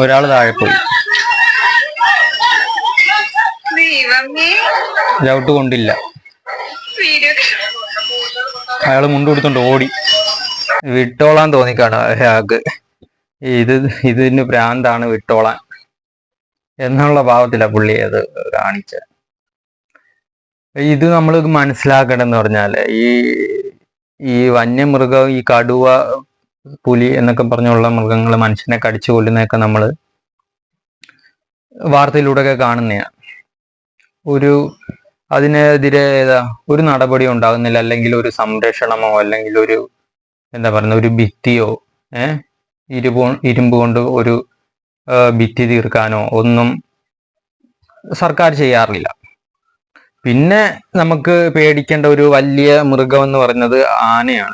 ഒരാൾ താഴെ പോയി. ചവിട്ട് കൊണ്ടില്ല. അയാൾ മുണ്ട് കൊടുത്തോണ്ട് ഓടി. വിട്ടോളാൻ തോന്നിക്കാണ് അയാൾക്ക് ഇത് ഇതിന് ഭ്രാന്താണ് വിട്ടോളാൻ. എന്നുള്ള ഭാവത്തില പുള്ളി അത് കാണിച്ച. ഇത് നമ്മൾ മനസ്സിലാക്കണം എന്ന് പറഞ്ഞാൽ ഈ ഈ വന്യമൃഗം ഈ കടുവ പുലി എന്നൊക്കെ പറഞ്ഞുള്ള മൃഗങ്ങൾ മനുഷ്യനെ കടിച്ചു കൊല്ലുന്നതൊക്കെ നമ്മൾ വാർത്തയിലൂടെയൊക്കെ കാണുന്നതാണ് ഒരു അതിനെതിരെ ഏതാ ഒരു നടപടി ഉണ്ടാകുന്നില്ല. അല്ലെങ്കിൽ ഒരു സംരക്ഷണമോ അല്ലെങ്കിൽ ഒരു എന്താ പറയുന്ന ഒരു ഭിത്തിയോ ഏഹ് ഇരുമ്പ് ഇരുമ്പ് കൊണ്ട് ഒരു ഭിത്തി തീർക്കാനോ ഒന്നും സർക്കാർ ചെയ്യാറില്ല. പിന്നെ നമുക്ക് പേടിക്കേണ്ട ഒരു വലിയ മൃഗം എന്ന് പറയുന്നത് ആനയാണ്.